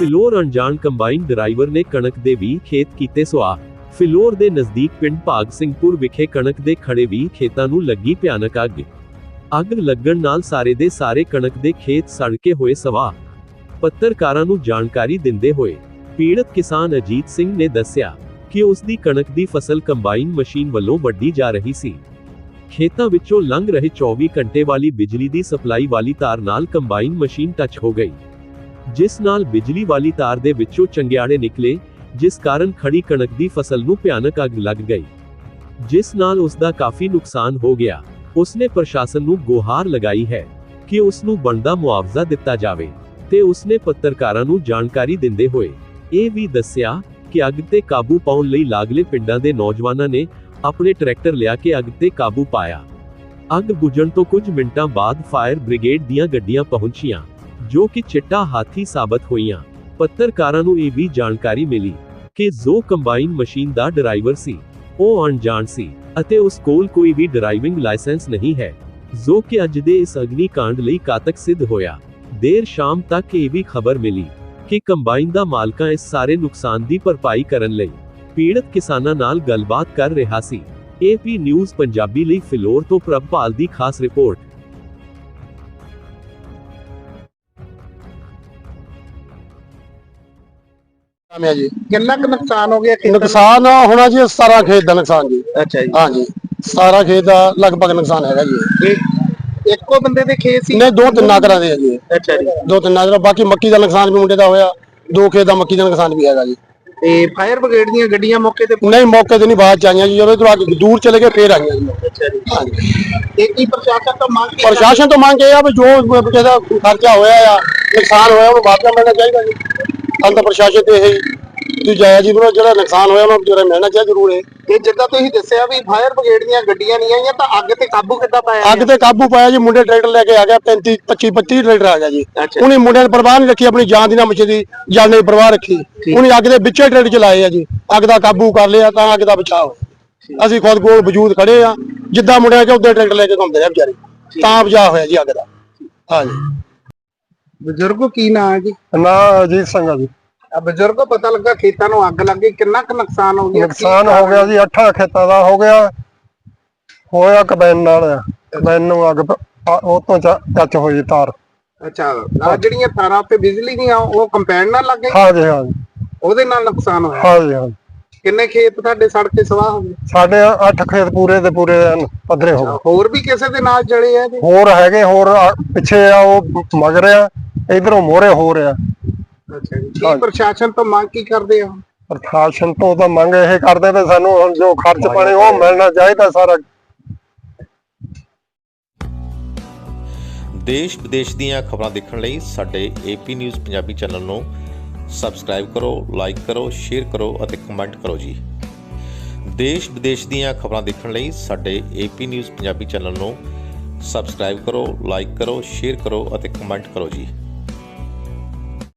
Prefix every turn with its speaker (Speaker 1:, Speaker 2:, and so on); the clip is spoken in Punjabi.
Speaker 1: ਫਿਲੌਰ ਅਣਜਾਣ ਕੰਬਾਈਨ ਡਰਾਈਵਰ ਨੇ ਕਣਕ ਦੇ 20 ਖੇਤ ਕੀਤੇ ਸੁਆਹ। ਫਿਲੌਰ ਦੇ ਨਜ਼ਦੀਕ ਪਿੰਡ ਭਾਗ ਸਿੰਘਪੁਰ ਵਿਖੇ ਕਣਕ ਦੇ ਖੜੇ 20 ਖੇਤਾਂ ਨੂੰ ਲੱਗੀ ਭਿਆਨਕ ਅੱਗ। ਅੱਗ ਲੱਗਣ ਨਾਲ ਸਾਰੇ ਦੇ ਸਾਰੇ ਕਣਕ ਦੇ ਖੇਤ ਸੜ ਕੇ ਹੋਏ ਸਵਾਹ। ਪੱਤਰਕਾਰਾਂ ਨੂੰ ਜਾਣਕਾਰੀ ਦਿੰਦੇ ਹੋਏ ਪੀੜਤ ਕਿਸਾਨ ਅਜੀਤ ਸਿੰਘ ਨੇ ਦੱਸਿਆ ਕਿ ਉਸ ਦੀ ਕਣਕ ਦੀ ਫਸਲ ਕੰਬਾਈਨ ਮਸ਼ੀਨ ਵੱਲੋਂ ਵੱਢੀ ਜਾ ਰਹੀ ਸੀ। ਖੇਤਾਂ ਵਿੱਚੋਂ ਲੰਘ ਰਹੇ 24 ਘੰਟੇ ਵਾਲੀ ਬਿਜਲੀ ਦੀ ਸਪਲਾਈ ਵਾਲੀ ਤਾਰ ਨਾਲ ਕੰਬਾਈਨ ਮਸ਼ੀਨ ਟੱਚ ਹੋ ਗਈ। ਜਿਸ ਨਾਲ ਬਿਜਲੀ ਵਾਲੀ ਤਾਰ ਦੇ ਵਿੱਚੋਂ ਚੰਗਿਆੜੇ ਨਿਕਲੇ, ਜਿਸ ਕਾਰਨ ਖੜੀ ਕਣਕ ਦੀ ਫਸਲ ਨੂੰ ਭਿਆਨਕ ਅੱਗ ਲੱਗ ਗਈ। ਜਿਸ ਨਾਲ ਉਸ ਦਾ ਕਾਫੀ ਨੁਕਸਾਨ ਹੋ ਗਿਆ, ਉਸਨੇ ਪ੍ਰਸ਼ਾਸਨ ਨੂੰ ਗੁਹਾਰ ਲਗਾਈ ਹੈ ਕਿ ਉਸ ਨੂੰ ਬਣਦਾ ਮੁਆਵਜ਼ਾ ਦਿੱਤਾ ਜਾਵੇ ਤੇ ਉਸਨੇ ਪੱਤਰਕਾਰਾਂ ਨੂੰ ਜਾਣਕਾਰੀ ਦਿੰਦੇ ਹੋਏ ਇਹ ਵੀ ਦੱਸਿਆ ਕਿ ਅੱਗ ਤੇ ਕਾਬੂ ਪਾਉਣ ਲਈ ਲਾਗਲੇ ਪਿੰਡਾਂ ਦੇ ਨੌਜਵਾਨਾਂ ਨੇ ਆਪਣੇ ਟਰੈਕਟਰ ਲਿਆ ਕੇ ਅੱਗ ਤੇ ਕਾਬੂ ਪਾਇਆ। ਅੱਗ ਬੁਝਣ ਤੋਂ ਕੁਝ ਮਿੰਟਾਂ ਬਾਅਦ ਫਾਇਰ ਬ੍ਰਿਗੇਡ ਦੀਆਂ ਗੱਡੀਆਂ ਪਹੁੰਚੀਆਂ। ਜੋ ਕਿ ਚਿੱਟਾ ਹਾਥੀ ਸਾਬਤ ਹੋਈਆਂ। ਪੱਤਰਕਾਰਾਂ ਨੂੰ ਇਹ ਵੀ ਜਾਣਕਾਰੀ ਮਿਲੀ ਕਿ ਜੋ ਕੰਬਾਈਨ ਮਸ਼ੀਨ ਦਾ ਡਰਾਈਵਰ ਸੀ, ਉਹ ਅਣਜਾਣ ਸੀ ਅਤੇ ਉਸ ਕੋਲ ਕੋਈ ਵੀ ਡਰਾਈਵਿੰਗ ਲਾਇਸੈਂਸ ਨਹੀਂ ਹੈ। ਜੋ ਕਿ ਅੱਜ ਦੇ ਇਸ ਅਗਨੀ ਕਾਂਡ ਲਈ ਕਾਤਕ ਸਿੱਧ ਹੋਇਆ। ਦੇਰ ਸ਼ਾਮ ਤੱਕ ਇਹ ਵੀ ਖਬਰ ਮਿਲੀ ਕਿ ਕੰਬਾਈਨ ਦਾ ਮਾਲਕਾਂ ਇਸ ਸਾਰੇ ਨੁਕਸਾਨ ਦੀ ਭਰਪਾਈ ਕਰਨ ਲਈ ਪੀੜਤ ਕਿਸਾਨਾਂ ਨਾਲ ਗੱਲਬਾਤ ਕਰ ਰਿਹਾ ਸੀ। ਏਪੀ ਨਿਊਜ਼ ਪੰਜਾਬੀ ਲਈ ਫਿਲੌਰ ਤੋਂ ਪ੍ਰਭਪਾਲ ਦੀ ਖਾਸ ਰਿਪੋਰਟ।
Speaker 2: ਹੈ ਜੀ?
Speaker 3: ਕਿੰਨਾ ਕੁ ਨੁਕਸਾਨ ਹੋ ਗਿਆ ਖੇਤਾਂ ਦਾ?
Speaker 2: ਨੁਕਸਾਨ ਹੋਣਾ ਜੀ ਸਾਰਾ ਖੇਤ ਦਾ ਨੁਕਸਾਨ ਜੀ।
Speaker 3: ਅੱਛਾ ਜੀ।
Speaker 2: ਹਾਂਜੀ। ਸਾਰਾ ਖੇਤ ਦਾ ਲਗਭਗ ਨੁਕਸਾਨ ਹੈਗਾ ਜੀ।
Speaker 3: ਇਹ ਇੱਕੋ ਬੰਦੇ ਦੇ ਖੇਤ ਸੀ?
Speaker 2: ਨੇ ਦੋ ਤਿੰਨ ਕਰਾਂ ਦੇ ਆ ਜੀ।
Speaker 3: ਅੱਛਾ ਜੀ।
Speaker 2: ਦੋ ਤਿੰਨ ਨਾਗਰਾ ਬਾਕੀ ਮੱਕੀ ਦਾ ਨੁਕਸਾਨ ਵੀ ਮੁੰਡੇ ਦਾ ਹੋਇਆ। ਦੋ ਖੇਤ ਦਾ ਮੱਕੀ ਦਾ ਨੁਕਸਾਨ ਵੀ ਹੈਗਾ ਜੀ।
Speaker 3: ਤੇ ਫਾਇਰ ਬ੍ਰਿਗੇਡ ਦੀਆਂ ਗੱਡੀਆਂ ਮੌਕੇ ਤੇ
Speaker 2: ਨਹੀਂ ਮੌਕੇ ਤੇ ਨਹੀਂ ਬਾਅਦ ਚ ਆਈਆਂ ਜੀ। ਜਦੋਂ ਤੋਂ ਅੱਗੇ ਦੂਰ ਚਲੇ ਗਏ ਫੇਰ ਆਈਆਂ ਜੀ।
Speaker 3: ਅੱਛਾ ਜੀ।
Speaker 2: ਹਾਂਜੀ।
Speaker 3: ਤੇ ਕੀ ਪ੍ਰਸ਼ਾਸਨ ਤੋਂ ਮੰਗ ਕੀ
Speaker 2: ਪ੍ਰਸ਼ਾਸਨ ਤੋਂ ਮੰਗ ਇਹ ਆ ਵੀ ਜੋ ਜਿਹਦਾ ਖਰਚਾ ਹੋਇਆ ਆ ਨੁਕਸਾਨ ਹੋਇਆ ਉਹਨੂੰ ਮੁਆਵਜ਼ਾ ਮਿਲਣਾ ਚਾਹੀਦਾ ਜੀ। ਅੰਤ ਪ੍ਰਸ਼ਾਸਨ ਤੇ ਇਹ ਜਾਇਆ ਜੀ ਬਰੋ ਜਿਹੜਾ ਨੁਕਸਾਨ ਹੋਇਆ ਉਹਨੂੰ ਜਿਹੜਾ ਮਿਲਣਾ ਚਾਹੀਦਾ ਜ਼ਰੂਰ ਹੈ
Speaker 3: ਤੇ ਜਿੱਦਾਂ ਤੁਸੀਂ ਦੱਸਿਆ ਵੀ ਫਾਇਰ ਬ੍ਰਿਗੇਡ ਦੀਆਂ ਗੱਡੀਆਂ ਨਹੀਂ ਆਈਆਂ ਤਾਂ ਅੱਗ ਤੇ ਕਾਬੂ ਕਿੱਦਾਂ ਪਾਇਆ
Speaker 2: ਅੱਗ ਤੇ ਕਾਬੂ ਪਾਇਆ ਜੀ ਮੁੰਡੇ ਟਰੈਕਟਰ ਲੈ ਕੇ ਆ ਗਿਆ 35 25 32 ਟਰੈਕਟਰ ਆ ਗਿਆ ਜੀ। ਉਹਨੇ ਮੁੰਡਿਆਂ ਨੇ ਪਰਵਾਹ ਨਹੀਂ ਰੱਖੀ ਆਪਣੀ ਜਾਨ ਦੀ ਨਾ ਮੱਛੀ ਦੀ ਜਾਨ ਦੀ ਪਰਵਾਹ ਰੱਖੀ। ਉਹਨੇ ਅੱਗ ਦੇ ਵਿੱਚੇ ਟਰੈਕਟਰ ਚਲਾਏ ਆ ਜੀ। ਅੱਗ ਦਾ ਕਾਬੂ ਕਰ ਲਿਆ ਤਾਂ ਅੱਗ ਦਾ ਹੋਇਆ। ਅਸੀਂ ਖੁਦ ਕੋਲ ਵਜੂਦ ਖੜੇ ਆ ਜਿੱਦਾਂ ਮੁੰਡਿਆਂ ਚ ਉਹਦੇ ਟਰੈਕਟਰ ਲੈ ਕੇ ਘੁੰਮਦੇ ਆ ਵਿਚਾਰੇ। ਤਾਂ ਬਚਾਅ ਹੋਇਆ ਜੀ ਅੱਗ ਦਾ। ਹਾਂਜੀ।
Speaker 3: ਬਜ਼ੁਰਗੋ ਕੀ ਨਾਂ ਹੈ ਜੀ?
Speaker 2: ਨਾ ਅਜੀਤ ਸਿੰਘ ਜੀ।
Speaker 3: ਆ ਬਜ਼ੁਰਗੋ ਪਤਾ ਲੱਗਾ ਖੇਤਾਂ ਨੂੰ ਅੱਗ ਲੱਗ ਗਈ। ਕਿੰਨਾ ਕੁ ਨੁਕਸਾਨ ਹੋ ਗਿਆ?
Speaker 2: ਨੁਕਸਾਨ ਹੋ ਗਿਆ ਜੀ ਅੱਠਾਂ ਖੇਤਾਂ ਦਾ ਹੋ ਗਿਆ। ਹੋਇਆ ਕਬੈਨ ਨਾਲ ਆ। ਕਬੈਨ ਨੂੰ ਅੱਗ ਪ- ਆ- ਉਹ ਤੋਂ ਟੱਚ ਹੋਈ ਤਾਰ।
Speaker 3: ਅੱਛਾ ਆ ਜਿਹੜੀਆਂ ਤਾਰਾਂ ਤੇ ਬਿਜਲੀ ਦੀਆਂ ਉਹ ਕੰਪੈਨ ਨਾਲ ਲੱਗ ਗਈ
Speaker 2: ਹਾਂਜੀ ਹਾਂਜੀ।
Speaker 3: ਉਹਦੇ ਨਾਲ ਨੁਕਸਾਨ ਹੋਇਆ?
Speaker 2: ਹਾਂਜੀ ਹਾਂਜੀ।
Speaker 3: ਕਿੰਨੇ ਖੇਤ ਤੁਹਾਡੇ ਸੜ ਕੇ ਸਵਾਹ ਹੋ ਗਏ?
Speaker 2: ਸਾਡੇ ਅੱਠ ਖੇਤ ਪੂਰੇ ਦੇ ਪੂਰੇ ਐਨ ਪੱਧਰੇ ਹੋ ਗਏ।
Speaker 3: ਹੋਰ ਵੀ ਕਿਸੇ ਦੇ ਨਾਲ ਜੜੇ ਆ ਜੀ?
Speaker 2: ਹੋਰ ਹੈਗੇ ਹੋਰ ਆ- ਪਿੱਛੇ ਆ ਉਹ ਮਗਰ ਆ। ਇਧਰੋਂ ਮੋਰੇ ਹੋ ਰਿਹਾ।
Speaker 3: ਅੱਛਾ ਜੀ ਕੀ ਪ੍ਰਸ਼ਾਸਨ ਤੋਂ ਮੰਗ ਕੀ ਕਰਦੇ ਆ
Speaker 2: ਪ੍ਰਸ਼ਾਸਨ ਤੋਂ ਤਾਂ ਮੰਗ ਇਹ ਕਰਦੇ ਵੀ ਸਾਨੂੰ ਹੁਣ ਜੋ ਖਰਚ ਪਾਣੀ ਉਹ ਮਿਲਣਾ ਚਾਹੀਦਾ ਸਾਰਾ।
Speaker 4: ਦੇਸ਼ ਵਿਦੇਸ਼ ਦੀਆਂ ਖਬਰਾਂ ਦੇਖਣ ਲਈ ਸਾਡੇ ਏਪੀ ਨਿਊਜ਼ ਪੰਜਾਬੀ ਚੈਨਲ ਨੂੰ ਸਬਸਕ੍ਰਾਈਬ ਕਰੋ ਲਾਈਕ ਕਰੋ ਸ਼ੇਅਰ ਕਰੋ ਅਤੇ ਕਮੈਂਟ ਕਰੋ ਜੀ। ਦੇਸ਼ ਵਿਦੇਸ਼ ਦੀਆਂ ਖਬਰਾਂ ਦੇਖਣ ਲਈ ਸਾਡੇ ਏਪੀ ਨਿਊਜ਼ ਪੰਜਾਬੀ ਚੈਨਲ ਨੂੰ ਸਬਸਕ੍ਰਾਈਬ ਕਰੋ ਲਾਈਕ ਕਰੋ ਸ਼ੇਅਰ ਕਰੋ ਅਤੇ ਕਮੈਂਟ ਕਰੋ ਜੀ।